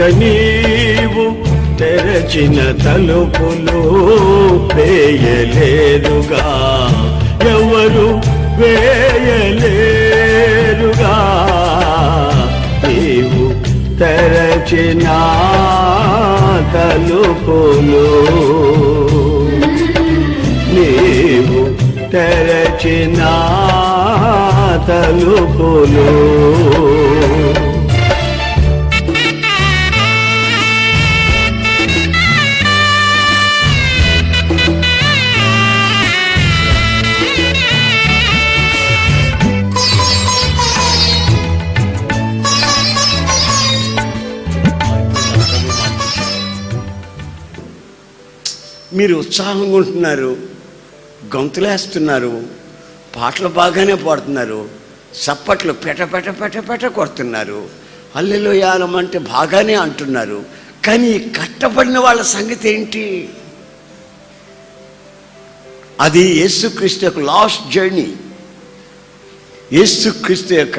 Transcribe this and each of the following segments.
ఎదుట నీవు తెరచిన తలుపులు వేయలేరుగా ఎవరు వేయలేరుగా నీవు తెరచిన తలుపులు నీవు తెరచిన తలుపులు మీరు ఉత్సాహంగా ఉంటున్నారు గొంతులేస్తున్నారు పాటలు బాగానే పాడుతున్నారు చప్పట్లు పెట పెట పెట పెట కొడుతున్నారు అల్లెలు యానం అంటే బాగానే అంటున్నారు. కానీ కట్టబడిన వాళ్ళ సంగతి ఏంటి? అది యేసుక్రీస్తు యొక్క లాస్ట్ జర్నీ. యేసుక్రీస్తు యొక్క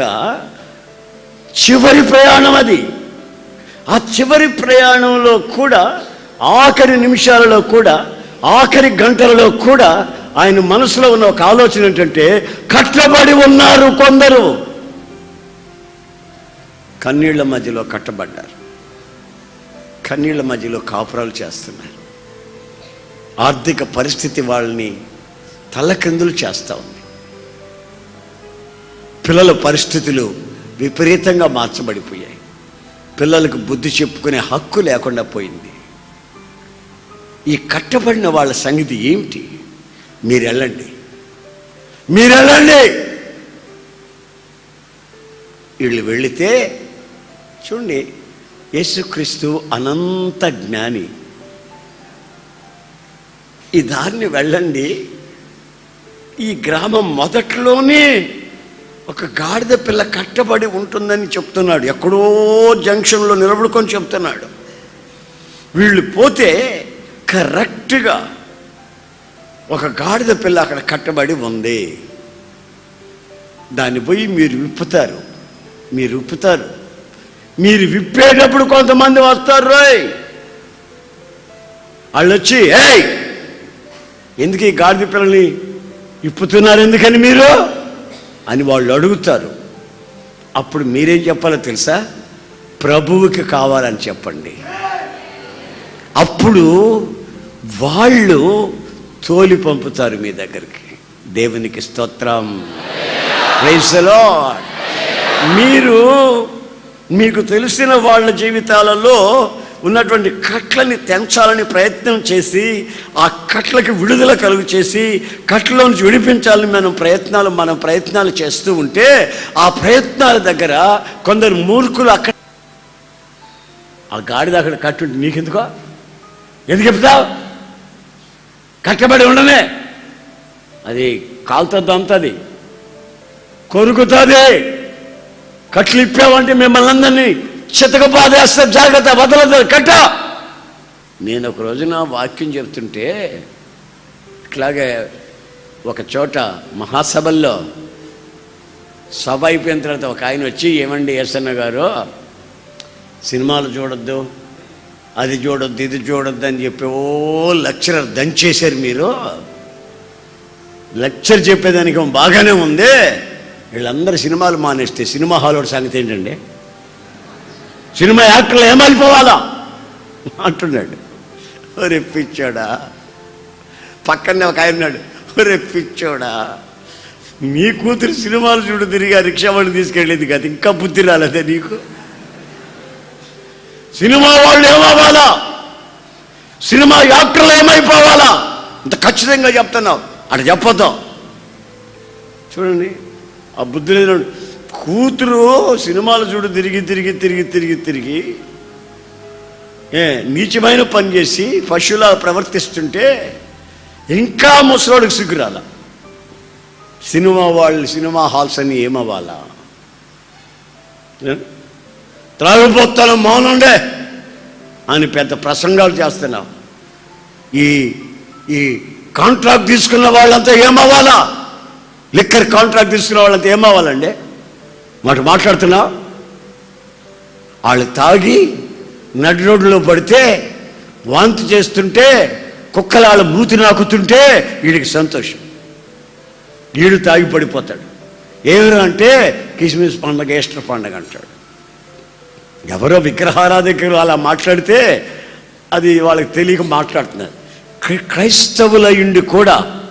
చివరి ప్రయాణం అది. ఆ చివరి ప్రయాణంలో కూడా ఆఖరి నిమిషాలలో కూడా ఆఖరి గంటలలో కూడా ఆయన మనసులో ఉన్న ఒక ఆలోచన ఏంటంటే కట్టబడి ఉన్నారు కొందరు. కన్నీళ్ళ మధ్యలో కట్టబడ్డారు. కన్నీళ్ళ మధ్యలో కాపురాలు చేస్తున్నారు. ఆర్థిక పరిస్థితి వాళ్ళని తల్లకిందులు చేస్తూ ఉంది. పిల్లల పరిస్థితులు విపరీతంగా మార్చబడిపోయాయి. పిల్లలకు బుద్ధి చెప్పుకునే హక్కు లేకుండా పోయింది. ఈ కట్టబడిన వాళ్ళ సంగతి ఏమిటి? మీరు వెళ్ళండి మీరు వెళ్ళండి వీళ్ళు వెళితే చూడండి యేసుక్రీస్తు అనంత జ్ఞాని. ఈ దారిని వెళ్ళండి. ఈ గ్రామం మొదట్లోనే ఒక గాడిద పిల్ల కట్టబడి ఉంటుందని చెప్తున్నాడు. ఎక్కడో జంక్షన్లో నిలబడుకొని చెప్తున్నాడు. వీళ్ళు పోతే కరెక్ట్గా ఒక గాడిద పిల్ల అక్కడ కట్టబడి ఉంది. దాన్ని పోయి మీరు విప్పుతారు. మీరు విప్పుతారు. మీరు విప్పేటప్పుడు కొంతమంది వస్తారు రోయ్. వాళ్ళు వచ్చి ఏయ్! ఎందుకు ఈ గాడిద పిల్లని ఇప్పుతున్నారు ఎందుకని మీరు? అని వాళ్ళు అడుగుతారు. అప్పుడు మీరేం చెప్పాలో తెలుసా? ప్రభువుకి కావాలని చెప్పండి. అప్పుడు వాళ్ళు తోలి పంపుతారు మీ దగ్గరికి. దేవునికి స్తోత్రం. Praise మీరు మీకు తెలిసిన వాళ్ళ జీవితాలలో ఉన్నటువంటి కట్లని తెంచాలని ప్రయత్నం చేసి ఆ కట్లకి విడుదల కలుగు చేసి కట్ల నుంచి విడిపించాలని మనం ప్రయత్నాలు మనం ప్రయత్నాలు చేస్తూ ఉంటే ఆ ప్రయత్నాల దగ్గర కొందరు మూర్ఖులు అక్కడ ఆ గాడిద అక్కడ కట్టుంటే నీకెందుకో? ఎందుకు చెప్తావు? కట్టబడి ఉండనే అది కాలుతో అంతది కొరుకుతుంది. కట్లు ఇప్పావంటే మిమ్మల్ని అందరినీ చితక జాగ్రత్త వదలదు కట్ట. నేను ఒక రోజున వాక్యం చెప్తుంటే ఇట్లాగే ఒక చోట మహాసభల్లో సభ అయిపోయిన తర్వాత ఒక ఆయన వచ్చి ఏమండి ఎస్ఎన్న గారు సినిమాలు చూడొద్దు అది చూడొద్దు ఇది చూడొద్దు అని చెప్పి ఓ లెక్చరర్ దంచేశారు మీరు. లెక్చర్ చెప్పేదానికి బాగానే ఉంది. వీళ్ళందరూ సినిమాలు మానేస్తే సినిమా హాల్ సంగతి ఏంటండి? సినిమా యాక్టర్లు ఏమైపోవాలా అంటున్నాడు. ఒరే పక్కనే ఒక ఆయన ఉన్నాడు. ఒరే నీ కూతురు సినిమాలు చూడు తిరిగి ఆ వాళ్ళు తీసుకెళ్ళేది కాదు. ఇంకా బుద్ధి రాలేదే నీకు? సినిమా వాళ్ళు ఏమవ్వాలా? సినిమా యాక్టర్లు ఏమైపోవాలా? ఇంత ఖచ్చితంగా చెప్తున్నావు అటు చెప్పొద్దాం. చూడండి ఆ బుద్ధి లేదు కూతురు సినిమాలు చూడు తిరిగి తిరిగి తిరిగి తిరిగి తిరిగి ఏ నీచమైన పని చేసి పశువులా ప్రవర్తిస్తుంటే ఇంకా ముసలోడికి సిగ్గురాల సినిమా వాళ్ళు సినిమా హాల్స్ అని ఏమవ్వాలా? త్రాగిపోతాను మౌనండే అని పెద్ద ప్రసంగాలు చేస్తున్నావు ఈ ఈ కాంట్రాక్ట్ తీసుకున్న వాళ్ళంతా ఏమవ్వాలా? లిక్కర్ కాంట్రాక్ట్ తీసుకున్న వాళ్ళంతా ఏమవ్వాలండి? మాట మాట్లాడుతున్నా? వాళ్ళు తాగి నడి రోడ్డులో పడితే వాంతి చేస్తుంటే కుక్కలు వాళ్ళ మూతి నాకుతుంటే వీడికి సంతోషం. వీడు తాగి పడిపోతాడు. ఏమిరా అంటే కిస్మిస్ పండగ ఈస్టర్ పండగ అంటాడు. ఎవరో విగ్రహారాధికులు అలా మాట్లాడితే అది వాళ్ళకి తెలియక మాట్లాడుతున్నారు. క్రై- క్రైస్తవులయుండి కూడా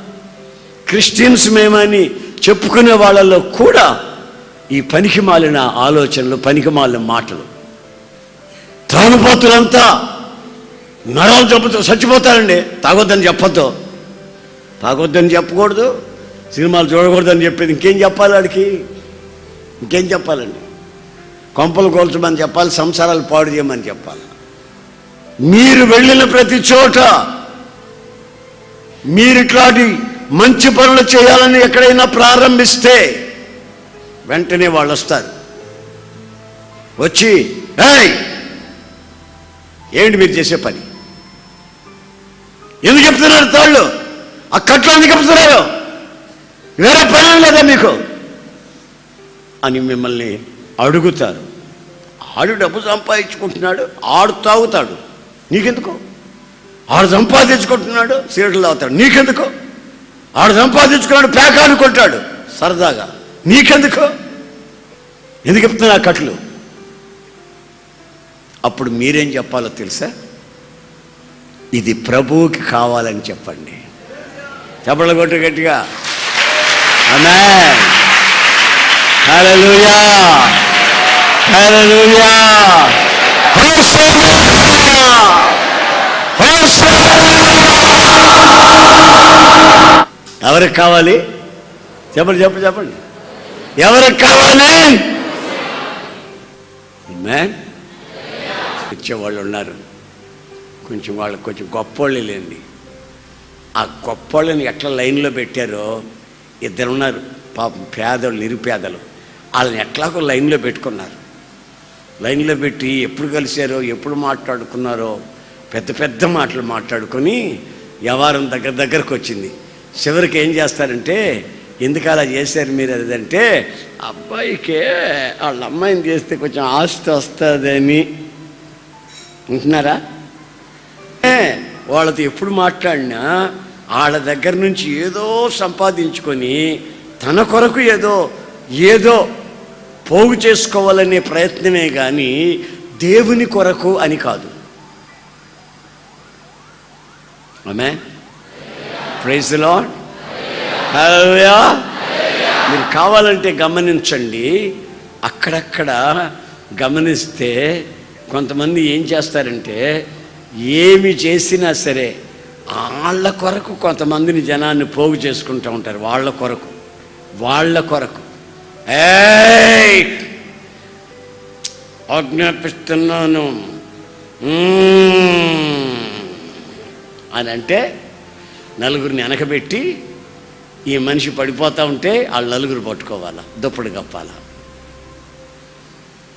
క్రిస్టియన్స్ మేమని చెప్పుకునే వాళ్ళలో కూడా ఈ పనికి మాలిన ఆలోచనలు పనికి మాలిన మాటలు. త్రాగుపోతులంతా నరాలు చెప్పుతూ చచ్చిపోతారండి. తాగొద్దని చెప్పొద్దు. తాగొద్దని చెప్పకూడదు. సినిమాలు చూడకూడదని చెప్పేది ఇంకేం చెప్పాలి వాడికి ఇంకేం చెప్పాలండి? కొంపలు కోల్చమని చెప్పాలి సంసారాలు పాడు చేయమని చెప్పాలి. మీరు వెళ్ళిన ప్రతి చోట మీరు ఇట్లాంటి మంచి పనులు చేయాలని ఎక్కడైనా ప్రారంభిస్తే వెంటనే వాళ్ళు వస్తారు. వచ్చి ఏయ్ ఏంటి మీరు చేసే పని? ఎందుకు చెప్తున్నారు తాళ్ళు? ఆ కట్లు ఎందుకు చెప్తున్నారు? వేరే పని లేదా మీకు? అని మిమ్మల్ని అడుగుతారు. ఆడు డబ్బు సంపాదించుకుంటున్నాడు ఆడు తాగుతాడు. నీకెందుకు? ఆడు సంపాదించుకుంటున్నాడు సీట్లు తాగుతాడు. నీకెందుకు? ఆడు సంపాదించుకున్నాడు పేక అనుకుంటాడు సరదాగా. నీకెందుకు? ఎందుకు చెప్తున్నా ఆ కట్లు అప్పుడు మీరేం చెప్పాలో తెలుసా? ఇది ప్రభువుకి కావాలని చెప్పండి. చెప్పడం కొట్టు గట్టిగా. అమే హలో ఎవరికి కావాలి? చెప్పండి చెప్పండి చెప్పండి. ఎవరికి కావాలి? మ్యాన్ ఇచ్చేవాళ్ళు ఉన్నారు. కొంచెం వాళ్ళు కొంచెం గొప్పోళ్ళు లేండి. ఆ గొప్పోళ్ళని ఎట్లా లైన్లో పెట్టారో ఇద్దరు ఉన్నారు పాపం పేదలు నిరుపేదలు. వాళ్ళని ఎట్లాగో లైన్లో పెట్టుకున్నారు. లైన్లో పెట్టి ఎప్పుడు కలిశారో ఎప్పుడు మాట్లాడుకున్నారో పెద్ద పెద్ద మాటలు మాట్లాడుకొని వ్యవహారం దగ్గర దగ్గరకు వచ్చింది. చివరికి ఏం చేస్తారంటే ఎందుకు అలా చేశారు మీరు? అదంటే అబ్బాయికే వాళ్ళ అమ్మాయిని చేస్తే కొంచెం ఆస్తి వస్తుందని. ఉంటున్నారా వాళ్ళతో ఎప్పుడు మాట్లాడినా వాళ్ళ దగ్గర నుంచి ఏదో సంపాదించుకొని తన కొరకు ఏదో ఏదో పోగు చేసుకోవాలనే ప్రయత్నమే కానీ దేవుని కొరకు అని కాదు. ఆమె ప్రైజ్ లాడ్ మీరు కావాలంటే గమనించండి అక్కడక్కడ గమనిస్తే కొంతమంది ఏం చేస్తారంటే ఏమి చేసినా సరే వాళ్ళ కొరకు కొంతమందిని జనాన్ని పోగు చేసుకుంటూ ఉంటారు వాళ్ళ కొరకు వాళ్ళ కొరకు. ఆజ్ఞాపిస్తున్నాను. అని అంటే నలుగురిని వెనకబెట్టి ఈ మనిషి పడిపోతా ఉంటే వాళ్ళు నలుగురు పట్టుకోవాలా దుప్పటి కప్పాలా?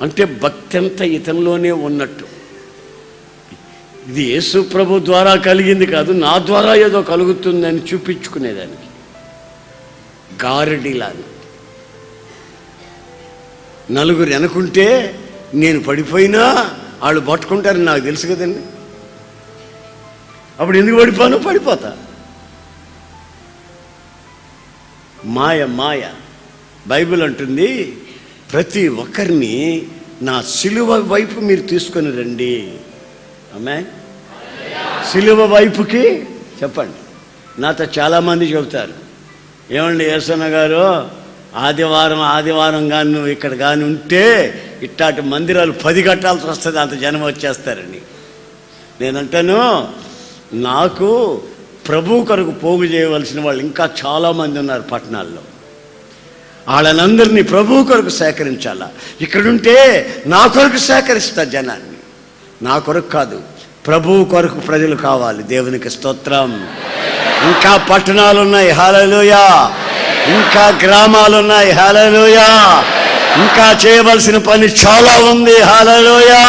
అంటే భక్తి అంతా ఇతనిలోనే ఉన్నట్టు. ఇది యేసు ప్రభు ద్వారా కలిగింది కాదు నా ద్వారా ఏదో కలుగుతుందని చూపించుకునేదానికి. గారడిలాగా. నలుగురు వెనకుంటే నేను పడిపోయినా వాళ్ళు పట్టుకుంటారని నాకు తెలుసు కదండి. అప్పుడు ఎందుకు పడిపోను? పడిపోతా. మాయ మాయ. బైబిల్ అంటుంది ప్రతి ఒక్కరిని నా సిలువ వైపు మీరు తీసుకొని రండి. ఆమె సిలువ వైపుకి చెప్పండి. నాతో చాలామంది చెబుతారు. ఏమండి యేసన్న గారు? ఆదివారం ఆదివారం కానీ నువ్వు ఇక్కడ కానీ ఉంటే ఇట్లాంటి మందిరాలు పది కట్టాల్సి వస్తుంది అంత జనం వచ్చేస్తారని. నేనంటాను నాకు ప్రభు కొరకు పోగు చేయవలసిన వాళ్ళు ఇంకా చాలామంది ఉన్నారు పట్టణాల్లో. వాళ్ళనందరినీ ప్రభు కొరకు సేకరించాలా? ఇక్కడుంటే నా కొరకు సేకరిస్తా జనాన్ని. నా కొరకు కాదు ప్రభు కొరకు ప్రజలు కావాలి. దేవునికి స్తోత్రం. ఇంకా పట్టణాలు ఉన్నాయి హాలలోయా ఇంకా గ్రామాలు ఉన్నాయి హాలలోయా ఇంకా చేయవలసిన పని చాలా ఉంది. హాలలోయా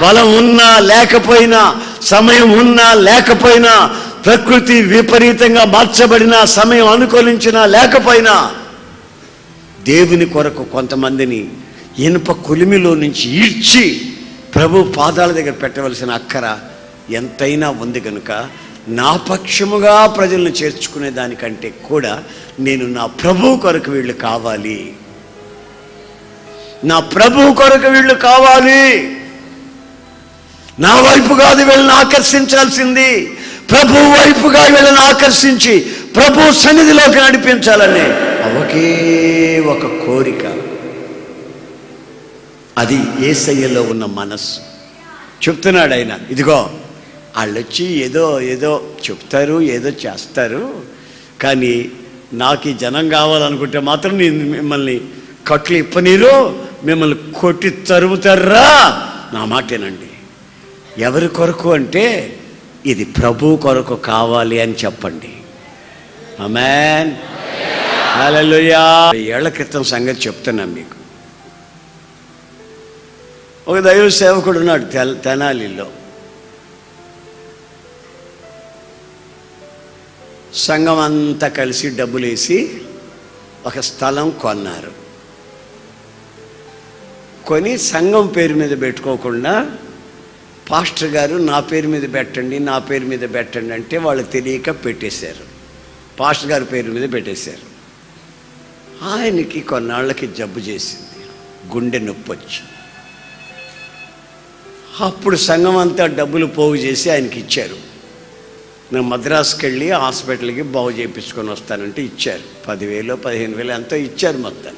బలం ఉన్నా లేకపోయినా సమయం ఉన్నా లేకపోయినా ప్రకృతి విపరీతంగా మార్చబడిన సమయం అనుకూలించినా లేకపోయినా దేవుని కొరకు కొంతమందిని ఇనుప కొలిమిలో నుంచి ఈడ్చి ప్రభు పాదాల దగ్గర పెట్టవలసిన అక్కర ఎంతైనా ఉంది కనుక నా పక్షముగా ప్రజలను చేర్చుకునే దానికంటే కూడా నేను నా ప్రభు కొరకు వీళ్ళు కావాలి. నా ప్రభు కొరకు వీళ్ళు కావాలి. నా వైపు కాదు వీళ్ళని ఆకర్షించాల్సింది. ప్రభు వైపుగా వీళ్ళని ఆకర్షించి ప్రభు సన్నిధిలోకి నడిపించాలని ఒకే ఒక కోరిక. అది ఏసయ్యలో ఉన్న మనస్సు. చెప్తున్నాడు ఆయన ఇదిగో వాళ్ళు వచ్చి ఏదో ఏదో చెప్తారు ఏదో చేస్తారు. కానీ నాకు ఈ జనం కావాలనుకుంటే మాత్రం నేను మిమ్మల్ని కట్లు ఇప్పనీరు మిమ్మల్ని కొట్టి తరుముతారా? నా మాటేనండి. ఎవరి కొరకు అంటే ఇది ప్రభు కొరకు కావాలి అని చెప్పండి. Amen hallelujah. ఏళ్ళ క్రితం సంగతి చెప్తున్నాను మీకు. ఒక దైవ సేవకుడు ఉన్నాడు తెనాలిలో. సంఘం అంతా కలిసి డబ్బులేసి ఒక స్థలం కొన్నారు. కొని సంఘం పేరు మీద పెట్టుకోకుండా పాస్టర్ గారు నా పేరు మీద పెట్టండి నా పేరు మీద పెట్టండి అంటే వాళ్ళు తెలియక పెట్టేశారు. పాస్టర్ గారి పేరు మీద పెట్టేశారు. ఆయనకి కొన్నాళ్ళకి జబ్బు చేసింది. గుండె నొప్పి వచ్చి అప్పుడు సంఘం అంతా డబ్బులు పోగు చేసి ఆయనకి ఇచ్చారు. నేను మద్రాసుకి వెళ్ళి హాస్పిటల్కి బాగు చేయించుకొని వస్తానంటే ఇచ్చారు. పదివేలు పదిహేను వేలు ఎంతో ఇచ్చారు మొత్తం.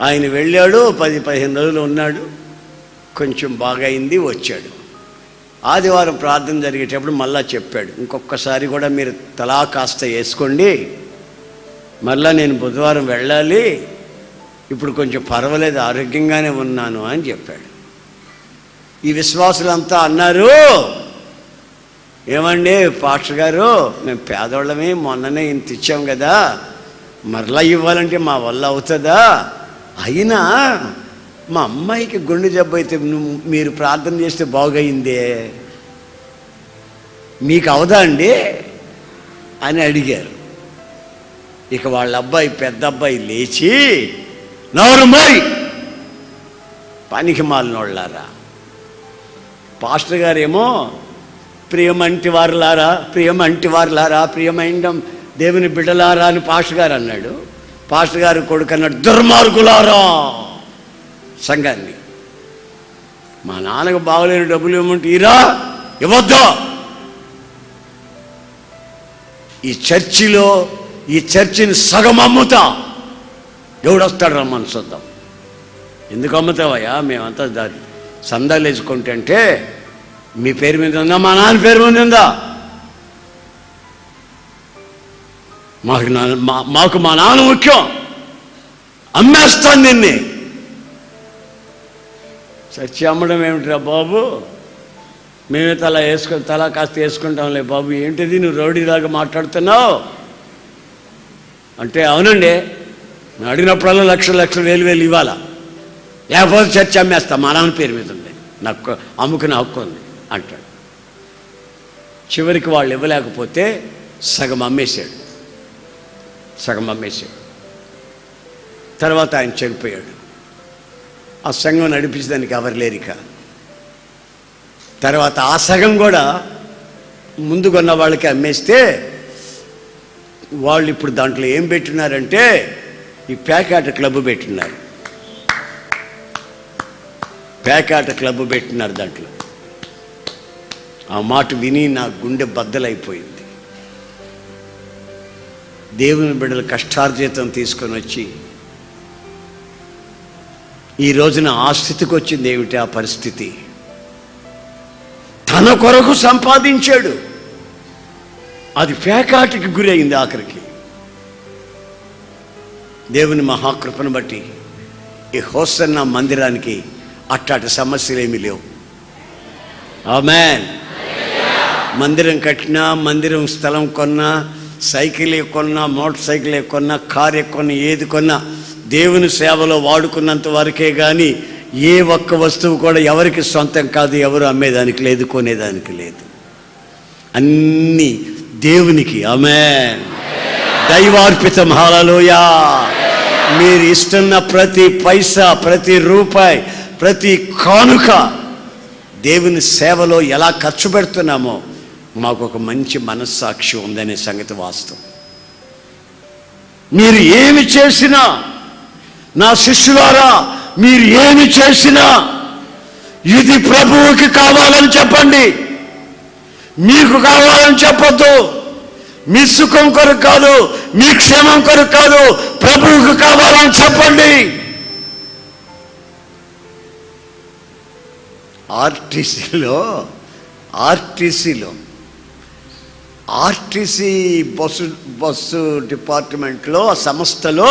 ఆయన వెళ్ళాడు పది పదిహేను రోజులు ఉన్నాడు. కొంచెం బాగైంది వచ్చాడు. ఆదివారం ప్రార్థన జరిగేటప్పుడు మళ్ళా చెప్పాడు. ఇంకొకసారి కూడా మీరు తలా కాస్త వేసుకోండి. మళ్ళా నేను బుధవారం వెళ్ళాలి. ఇప్పుడు కొంచెం పర్వాలేదు ఆరోగ్యంగానే ఉన్నాను అని చెప్పాడు. ఈ విశ్వాసులంతా అన్నారు. ఏమండి పాస్టర్ గారు మేము పేదోళ్ళమే మొన్ననే ఇంత ఇచ్చాం కదా మరలా ఇవ్వాలంటే మా వల్ల అవుతుందా? అయినా మా అమ్మాయికి గుండె జబ్బు అయితే నువ్వు మీరు ప్రార్థన చేస్తే బాగయిందే? మీకు అవదా అండి? అని అడిగారు. ఇక వాళ్ళ అబ్బాయి పెద్ద అబ్బాయి లేచి నవరు మరి పనికి మాలినోళ్ళారా? పాస్టర్ గారేమో ప్రియమంటి వారులారా ప్రియమంటి వారులారా ప్రియమైండం దేవుని బిడ్డలారా అని పాస్టర్ గారు అన్నాడు. పాస్టర్ గారు కొడుకు అన్నాడు దుర్మార్గులారా! సంఘాన్ని. మా నాన్నకు బాగలేని డబ్బులు ఇవ్వమంటే ఇరా ఇవ్వద్దు! ఈ చర్చిలో ఈ చర్చిని సగం అమ్ముతా. ఎవడొస్తాడు రమ్మని చూద్దాం ఎందుకు అమ్ముతావయ్యా? మేమంతా దాన్ని సందాలు వేసుకుంటే మీ పేరు మీద ఉందా? మా నాన్న పేరు మీద ఉందా? మాకు నాన్న మా- మాకు మా నాన్న ముఖ్యం. అమ్మేస్తాను నిన్నే. చచ్చి అమ్మడం ఏమిట్రా బాబు? మేమే తల వేసుకొని తల కాస్త వేసుకుంటాంలే బాబు. ఏంటిది? నువ్వు రౌడీలాగా మాట్లాడుతున్నావు? అంటే అవునండి. నేను అడిగినప్పుడల్లా లక్ష లక్షలు వేలు వేలు ఇవ్వాలా? లేకపోతే చర్చ అమ్మేస్తా మా నాన్న పేరు మీద ఉంది. నాకు అమ్ముకునే హక్కు ఉంది అంటాడు. చివరికి వాళ్ళు ఇవ్వలేకపోతే సగం అమ్మేశాడు. సగం అమ్మేశాడు. తర్వాత ఆయన చనిపోయాడు. ఆ సంఘం నడిపించడానికి ఎవరు లేరిక తర్వాత ఆ సగం కూడా ముందు కొన్న వాళ్ళకి అమ్మేస్తే వాళ్ళు ఇప్పుడు దాంట్లో ఏం పెట్టినారంటే ఈ ప్యాకెట్ క్లబ్ పెట్టినారు పేకాట క్లబ్ పెట్టినారు దాంట్లో. ఆ మాట విని నా గుండె బద్దలైపోయింది. దేవుని బిడ్డల కష్టార్జితం తీసుకొని వచ్చి ఈ రోజున ఆ స్థితికి వచ్చింది ఏమిటి? ఆ పరిస్థితి. తన కొరకు సంపాదించాడు. అది పేకాటికి గురైంది ఆఖరికి. దేవుని మహాకృపను బట్టి ఈ హోసన్న మందిరానికి అట్లాంటి సమస్యలు ఏమీ లేవు. ఆమెన్. మందిరం కట్టినా మందిరం స్థలం కొన్నా సైకిల్ కొన్నా మోటార్ సైకిల్ కొన్నా కార్ కొన్నా ఏది కొన్నా దేవుని సేవలో వాడుకున్నంత వరకే కానీ ఏ ఒక్క వస్తువు కూడా ఎవరికి సొంతం కాదు ఎవరు అమ్మేదానికి లేదు కొనేదానికి లేదు. అన్నీ దేవునికి. ఆమె దైవార్పితం. హాలలోయా మీరు ఇస్తున్న ప్రతి పైసా ప్రతి రూపాయి ప్రతి కానుక దేవుని సేవలో ఎలా ఖర్చు పెడుతున్నామో మాకు ఒక మంచి మనస్సాక్షి ఉందనే సంగతి వాస్తవం. మీరు ఏమి చేసినా నా శిష్యులారా మీరు ఏమి చేసినా ఇది ప్రభువుకి కావాలని చెప్పండి. మీకు కావాలని చెప్పొద్దు. మీ సుఖం కొరకు కాదు మీ క్షేమం కొరకు కాదు ప్రభువుకు కావాలని చెప్పండి. ఆర్టీసీలో ఆర్టీసీలో ఆర్టీసీ బస్సు బస్సు డిపార్ట్మెంట్లో సంస్థలో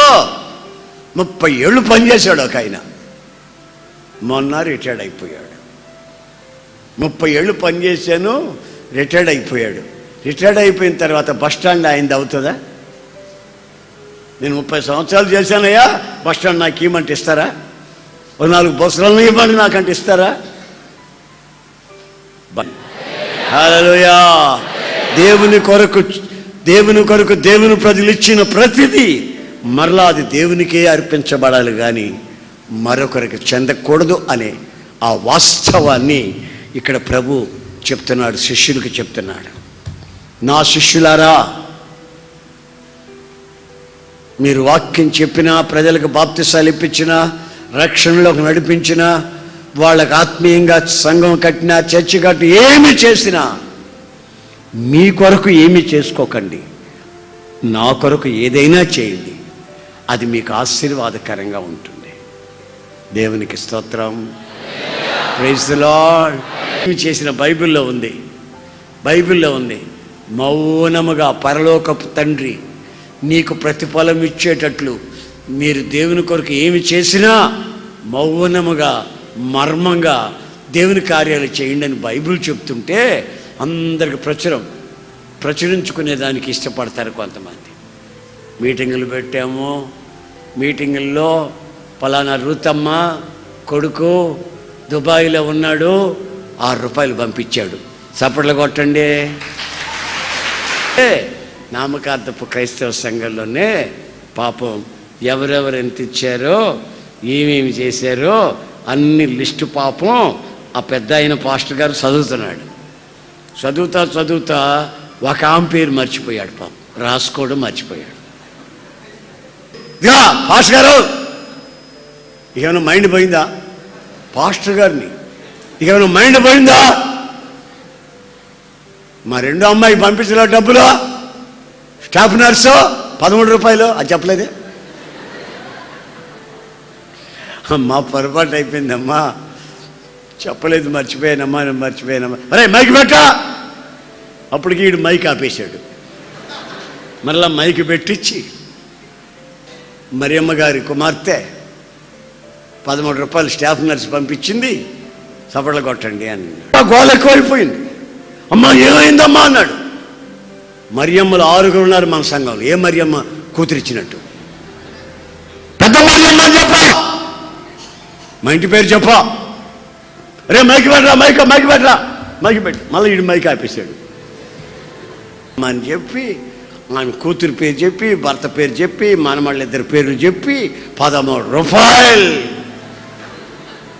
ముప్పై ఏళ్ళు పనిచేశాడు ఒక ఆయన. మొన్న రిటైర్డ్ అయిపోయాడు. ముప్పై ఏళ్ళు పనిచేశాను రిటైర్డ్ అయిపోయాడు. రిటైర్డ్ అయిపోయిన తర్వాత బస్ స్టాండ్ ఆయనది అవుతుందా? నేను ముప్పై సంవత్సరాలు చేశానయ్యా బస్ స్టాండ్ నాకు ఇవ్వమంటే ఇస్తారా? ఓ నాలుగు బస్సులను ఇవ్వండి నాకంటే ఇస్తారా? హలోయా దేవుని కొరకు దేవుని కొరకు దేవుని ప్రజలు ఇచ్చిన ప్రతిదీ మరలా అది దేవునికే అర్పించబడాలి కానీ మరొకరికి చెందకూడదు అనే ఆ వాస్తవాన్ని ఇక్కడ ప్రభు చెప్తున్నాడు శిష్యులకి చెప్తున్నాడు. నా శిష్యులారా మీరు వాక్యం చెప్పినా ప్రజలకు బాప్తిసాలు ఇప్పించినా రక్షణలోకి నడిపించినా వాళ్ళకు ఆత్మీయంగా సంఘం కట్టినా చర్చి కట్టి ఏమి చేసినా మీ కొరకు ఏమి చేసుకోకండి. నా కొరకు ఏదైనా చేయండి. అది మీకు ఆశీర్వాదకరంగా ఉంటుంది. దేవునికి స్తోత్రం. ప్రైజ్ లార్డ్ చేసిన బైబిల్లో ఉంది. బైబిల్లో ఉంది మౌనముగా పరలోకపు తండ్రి నీకు ప్రతిఫలం ఇచ్చేటట్లు మీరు దేవుని కొరకు ఏమి చేసినా మౌనముగా మర్మంగా దేవుని కార్యాలు చేయండి అని బైబిల్ చెప్తుంటే అందరికి ప్రచురం ప్రచురించుకునే దానికి ఇష్టపడతారు కొంతమంది. మీటింగులు పెట్టాము మీటింగుల్లో పలానా రూతమ్మ కొడుకు దుబాయ్లో ఉన్నాడు ఆరు రూపాయలు పంపించాడు. చప్పట్లు కొట్టండి. ఏ, నామకార్థపు క్రైస్తవ సంఘంలోనే పాపం ఎవరెవరు ఎంత ఇచ్చారో ఏమేమి చేశారో అన్ని లిస్టు పాపం ఆ పెద్ద ఆయన పాస్టర్ గారు చదువుతున్నాడు. చదువుతా చదువుతా ఒక ఆమె పేరు మర్చిపోయాడు పాపం. రాసుకోవడం మర్చిపోయాడు. ఇదిగా పాస్టర్ గారు. ఇకేమైనా మైండ్ పోయిందా? పాస్టర్ గారిని. ఇకేమైనా మైండ్ పోయిందా? మా రెండో అమ్మాయి పంపించిన డబ్బులు స్టాఫ్ నర్సు పదమూడు రూపాయలు. అది చెప్పలేదే. అమ్మా పొరపాటు అయిపోయిందమ్మా. చెప్పలేదు మర్చిపోయానమ్మా నేను మర్చిపోయానమ్మా. అరే మైక్ పెట్ట అప్పటికి వీడు మైక్ ఆపేశాడు. మరలా మైక్ పెట్టించి మరియమ్మ గారి కుమార్తె పదమూడు రూపాయలు స్టాఫ్ నర్స్ పంపించింది సపడలు కొట్టండి అని గోల ఎక్కువైపోయింది. అమ్మా ఏమైందమ్మా అన్నాడు. మరియమ్మలు ఆరుగురు ఉన్నారు మన సంఘంలో. ఏ మరియమ్మ కూతురిచ్చినట్టు పెద్ద మరియమ్మ అని చెప్ప మా ఇంటి పేరు చెప్ప. రే మైకి పెట్టరా మైక్ మైకి పెట్టరా. మైకి పెట్టి. మళ్ళీ వీడు మైక్ ఆపేశాడు. అని చెప్పి ఆయన కూతురు పేరు చెప్పి భర్త పేరు చెప్పి మనమళ్ళ ఇద్దరు పేర్లు చెప్పి పదమూడు రూపాయలు.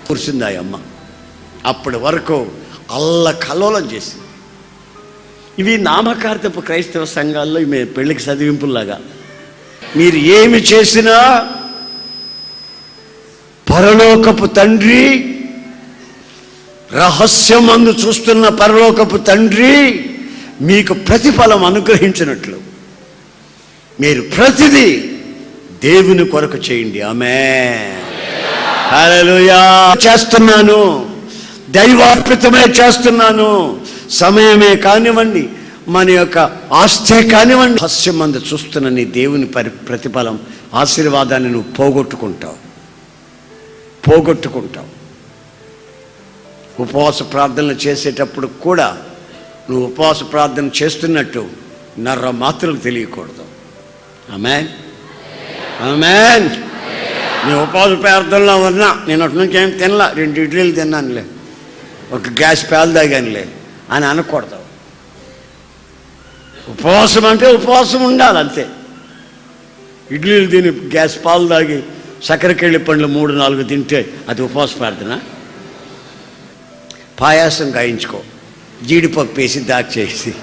కూర్చుంది అమ్మ. అప్పటి వరకు అల్ల కల్లోలం చేసింది. ఇవి నామకార్థపు క్రైస్తవ సంఘాల్లో ఇవి పెళ్ళికి చదివింపుల్లాగా. మీరు ఏమి చేసినా పరలోకపు తండ్రి. రహస్యమందు చూస్తున్న పరలోకపు తండ్రి మీకు ప్రతిఫలం అనుగ్రహించినట్లు. మీరు ప్రతిదీ దేవుని కొరకు చేయండి. ఆమె హల్లెలూయా. చేస్తున్నాను. దైవార్పితమే చేస్తున్నాను. సమయమే కానివ్వండి. మన యొక్క ఆస్తే కానివ్వండి. హాస్యమందు చూస్తున్న నీ దేవుని పరి ప్రతిఫలం ఆశీర్వాదాన్ని నువ్వు పోగొట్టుకుంటావు. పోగొట్టుకుంటావు. ఉపవాస ప్రార్థనలు చేసేటప్పుడు కూడా నువ్వు ఉపవాస ప్రార్థన చేస్తున్నట్టు నర్ర మాత్రలు తెలియకూడదు. ఆమెన్. ఆమెన్. నీ ఉపవాస ప్రార్థనలో ఉన్నా నేను అటు నుంచి ఏం తినలా? రెండు ఇడ్లీలు తిన్నానులే. ఒక గ్యాస్ పేలు తాగానులే అని అనకూడదు. ఉపవాసం అంటే ఉపవాసం ఉండాలి అంతే ఇడ్లీలు తిని గ్యాస్ పాలు తాగి చక్కెరకెళ్ళి పండ్లు మూడు నాలుగు తింటే అది ఉపవాస ప్రార్థన. పాయాసం గాయించుకో. జీడిపప్పు వేసి దాచి చేసి.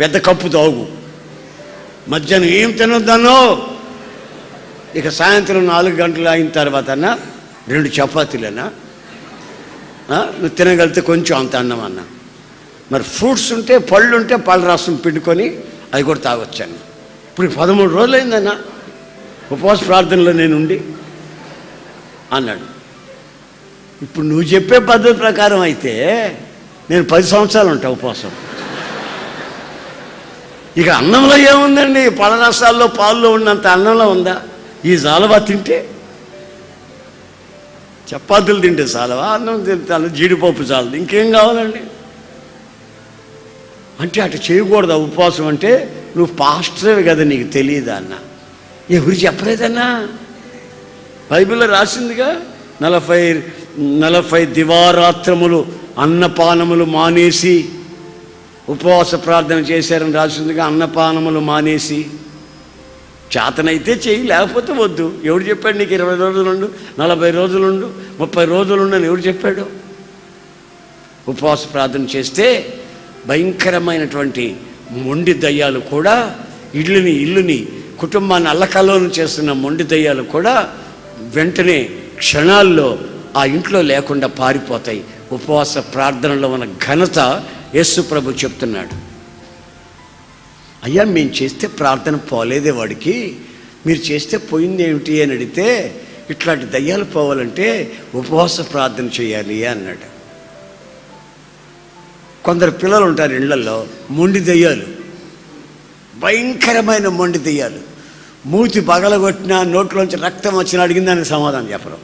పెద్ద కప్పు తాగు. మధ్యాహ్నం ఏం తినొద్దనో ఇక సాయంత్రం నాలుగు గంటలు అయిన తర్వాత రెండు చపాతీలేనా నువ్వు తినగలిగితే కొంచెం అంత అన్నం అన్న. మరి ఫ్రూట్స్ ఉంటే పళ్ళు ఉంటే పళ్ళ రసం పిండుకొని అది కూడా తాగొచ్చాను ఇప్పుడు పదమూడు రోజులు ఉపవాస ప్రార్థనలో నేను ఉండి అన్నాడు. ఇప్పుడు నువ్వు చెప్పే పద్ధతి ప్రకారం అయితే నేను పది సంవత్సరాలు ఉంటా ఉపవాసం. ఇక అన్నంలో ఏముందండి? పళ్ళ పాల్లో ఉన్నంత అన్నంలో ఉందా? ఈ జాలవా తింటే? చపాతీలు తింటే చాలవా అన్నం తింటాను జీడిపప్పు చాలదు ఇంకేం కావాలండి? అంటే అటు చేయకూడదు? ఉపవాసం అంటే నువ్వు పాస్టరే కదా నీకు తెలియదా అన్నా? ఎవరు చెప్పలేదన్నా? బైబిల్లో రాసిందిగా నలభై నలభై దివారాత్రములు అన్నపానములు మానేసి ఉపవాస ప్రార్థన చేశారని రాసిందిగా అన్నపానములు మానేసి చేతనైతే చెయ్యి లేకపోతే వద్దు. ఎవడు చెప్పాడు నీకు ఇరవై రోజులుండు నలభై రోజులుండు ముప్పై రోజులుండు అని ఎవడు చెప్పాడు? ఉపవాస ప్రార్థన చేస్తే భయంకరమైనటువంటి మొండి దయ్యాలు కూడా ఇల్లుని ఇల్లుని కుటుంబాన్ని అల్లకల్లోనం చేస్తున్న మొండి దయ్యాలు కూడా వెంటనే క్షణాల్లో ఆ ఇంట్లో లేకుండా పారిపోతాయి. ఉపవాస ప్రార్థనలో ఉన్న ఘనత యేసు ప్రభు చెప్తున్నాడు. అయ్యా మేము చేస్తే ప్రార్థన పోలేదే వాడికి. మీరు చేస్తే పోయింది ఏమిటి అని అడిగితే ఇట్లాంటి దయ్యాలు పోవాలంటే ఉపవాస ప్రార్థన చేయాలి అన్నాడు. కొందరు పిల్లలు ఉంటారు ఇళ్ళలో మొండి దయ్యాలు. భయంకరమైన మొండి దెయ్యాలు మూతి పగలగొట్టినా నోట్లోంచి రక్తం వచ్చినా అడిగిందని సమాధానం చెప్పరు.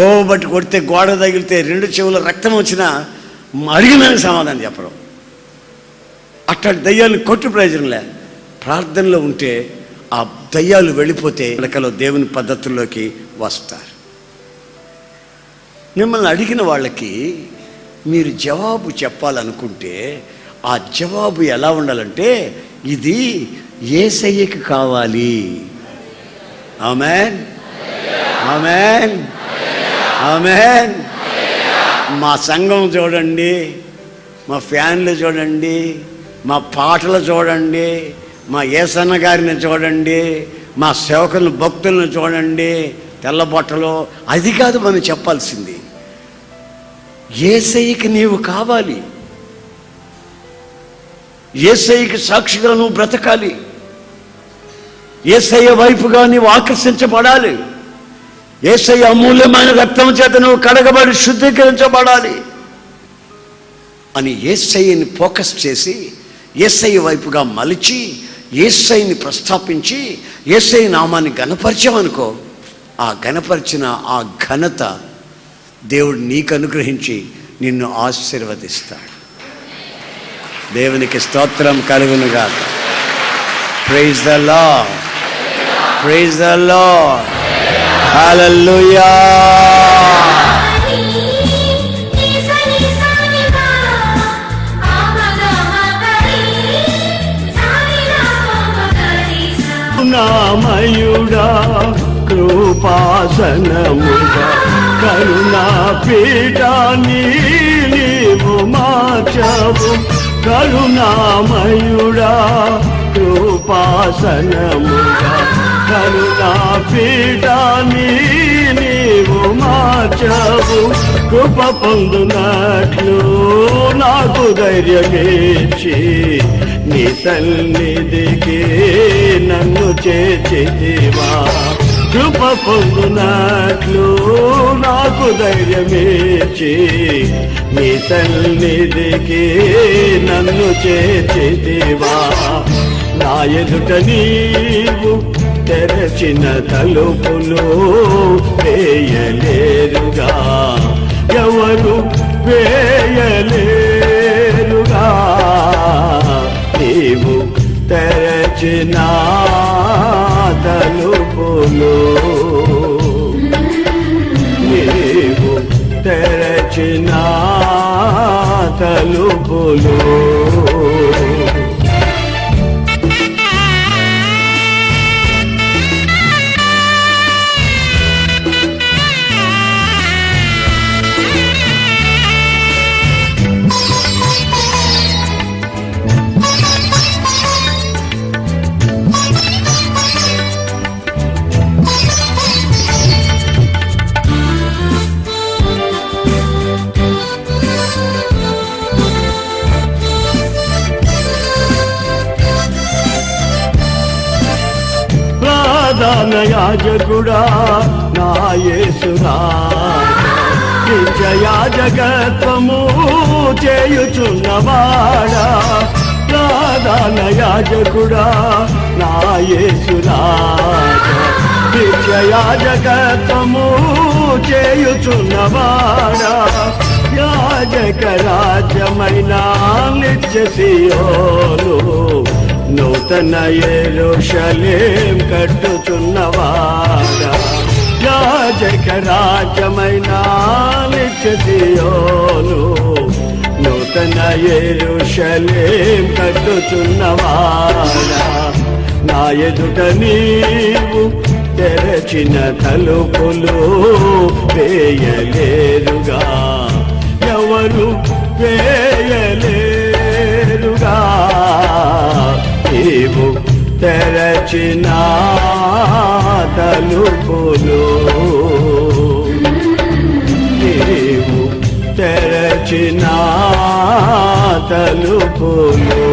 గోవ బట్టి కొడితే గోడ తగిలితే రెండు చెవుల రక్తం వచ్చినా అడిగిందని సమాధానం చెప్పరు. అట్లాంటి దయ్యాలను కొట్టు ప్రయోజనంలే ప్రార్థనలో ఉంటే ఆ దయ్యాలు వెళ్ళిపోతే లెక్కలో దేవుని పద్ధతుల్లోకి వస్తారు. మిమ్మల్ని అడిగిన వాళ్ళకి మీరు జవాబు చెప్పాలనుకుంటే ఆ జవాబు ఎలా ఉండాలంటే ఇది ఏసయ్యకి కావాలి. ఆమెన్. ఆమెన్. ఆమెన్. మా సంఘం చూడండి మా ఫ్యాన్లు చూడండి మా పాటలు చూడండి మా ఏసన్న గారిని చూడండి మా సేవకులను భక్తులను చూడండి తెల్ల బట్టలు. అది కాదు మనం చెప్పాల్సింది. ఏసైకి నీవు కావాలి. ఏసైకి సాక్షిగా నువ్వు బ్రతకాలి. ఏసయ్య వైపుగా నీవు ఆకర్షించబడాలి. ఏసయ్య అమూల్యమైన రక్తం చేత నువ్వు కడగబడి శుద్ధీకరించబడాలి అని ఏసయ్యని ఫోకస్ చేసి ఏసయ్య వైపుగా మలిచి ఏసైని ప్రస్తాపించి ఏసై నామాన్ని గణపరిచామనుకో ఆ గణపరిచిన ఆ ఘనత దేవుడు నీకు అనుగ్రహించి నిన్ను ఆశీర్వదిస్తాడు. దేవునికి స్తోత్రం కలుగునుగా praise the Lord praise the Lord hallelujah కరుణామయుడా కృపాసనముగా కరుణా పీఠాన్ని నీవు మార్చవు. కరుణామయుడా కృపాసనముడా కరుణా పీఠాన్ని నీవు మార్చవు. కృప పొందునట్లు నాకు ధైర్యమేచి నీ తల్లిదికి నన్ను చేర్చితివా కృప పొందునట్లు నాకు ధైర్యమేచి నీ తల్లిదికి నన్ను చేర్చితివా. నా ఎదుట నీవు తెరచిన తలుపులు వేయలేరుగా. ఎవరు వేయలేరుగా. నీవు తెరచిన తలుపులు నీవు తెరచిన తలుపులు యాజకుడా నా యేసురా నిత్యయాజకత్వము చేయుచున్నవాడా. ప్రధాన యాజకుడా నా యేసురాజా నిత్యయాజకత్వము చేయుచున్నవాడా. యాజక రాజ్యమైన నిత్య సియోలు నూతన ఎరుషలేం కట్టుచున్నవాడా యాజక రాజ్యమైన నిత్య సియోలు నూతన శలేం కట్టుచున్నవాడా నా ఎదుట నీవు తెరచిన తలుపులు వేయలేరుగా. ఎవరు వేయలే తెరచిన తలుపులు నీవు తెరచిన తలుపులు